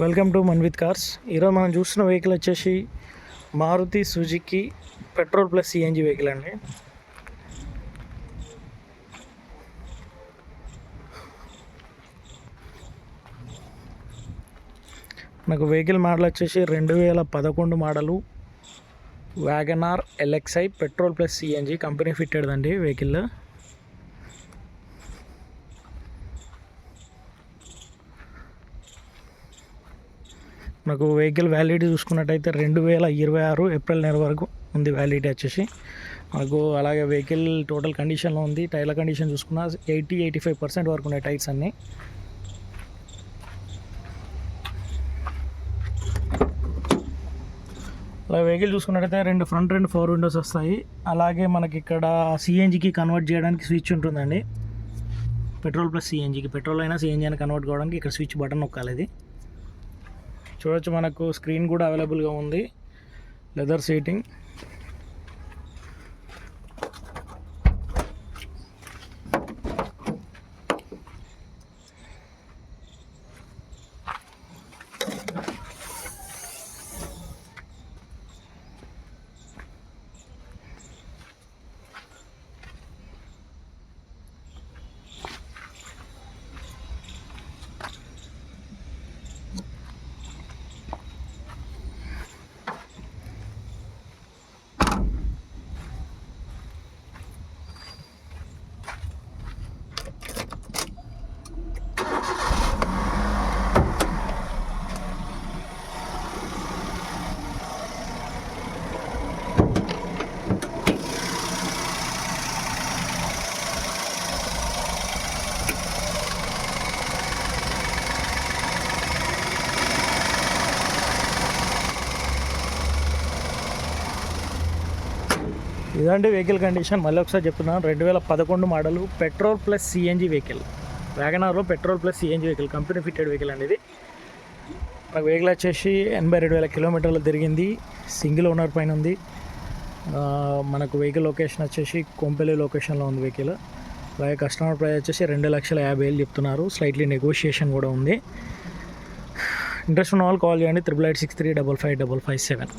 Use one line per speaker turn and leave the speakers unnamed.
Welcome to Manvith cars ఈరోజు మనం చూస్తున్న వెహికల్ వచ్చేసి Maruti Suzuki petrol plus CNG vehicle అండి. నాకు వెహికల్ మోడల్ వచ్చేసి రెండు వేల పదకొండు model WagonR LXI petrol plus CNG company fitted అండి వెహికల్ మనకు వెహికల్ వ్యాలిడిటీ చూసుకున్నట్టయితే రెండు వేల ఇరవై ఆరు ఏప్రిల్ నెల వరకు ఉంది వ్యాలిడిటీ వచ్చేసి. మనకు అలాగే వెహికల్ టోటల్ కండిషన్లో ఉంది. టైర్ల కండిషన్ చూసుకున్న ఎయిటీ ఎయిటీ ఫైవ్ పర్సెంట్ వరకు ఉన్నాయి టైర్స్ అన్నీ. అలా వెహికల్ చూసుకున్నట్టయితే రెండు ఫ్రంట్ రెండు ఫోర్ విండోస్ వస్తాయి. అలాగే మనకి ఇక్కడ సిఎన్జికి కన్వర్ట్ చేయడానికి స్విచ్ ఉంటుందండి. పెట్రోల్ ప్లస్ సిఎన్జికి పెట్రోల్ అయినా సిఎన్జీ అయినా కన్వర్ట్ కావడానికి ఇక్కడ స్విచ్ బటన్ నొక్కాలి ఇది చూడొచ్చు మనకు స్క్రీన్ కూడా అవైలబుల్గా ఉంది. Leather seating. ఇదండి వెహికల్ కండిషన్. మళ్ళీ ఒకసారి చెప్తున్నాను. రెండు వేల పదకొండు model petrol plus CNG vehicle. వ్యాగనార్లో petrol plus CNG vehicle company fitted vehicle అనేది నాకు వెహికల్ వచ్చేసి ఎనభై రెండు వేల కిలోమీటర్లు తిరిగింది. సింగిల్ ఓనర్ పైన ఉంది. మనకు వెహికల్ లొకేషన్ వచ్చేసి కొంపెల్లి లొకేషన్లో ఉంది వెహికల్. అలాగే కస్టమర్ ప్రైస్ వచ్చేసి రెండు లక్షల యాభై వేలు చెప్తున్నారు. స్లైట్లీ నెగోషియేషన్ కూడా ఉంది. ఇంట్రెస్ట్ ఉన్న వాళ్ళు కాల్ చేయండి. Triple eight six three double five double five seven.